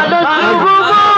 আল্লাহ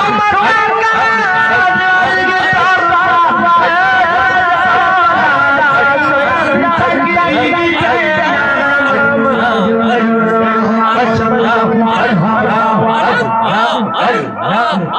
আমার I'm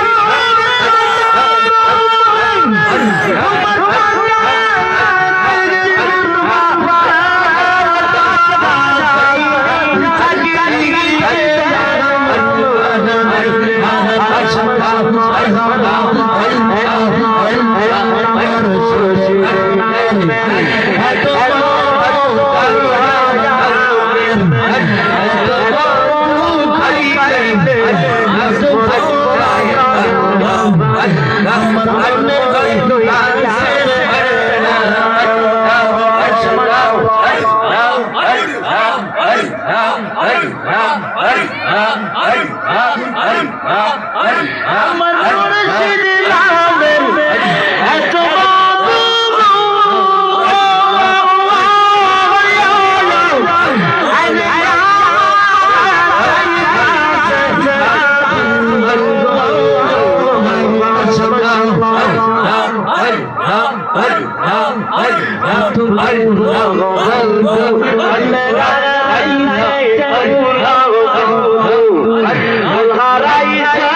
I'm আমার হারাইছা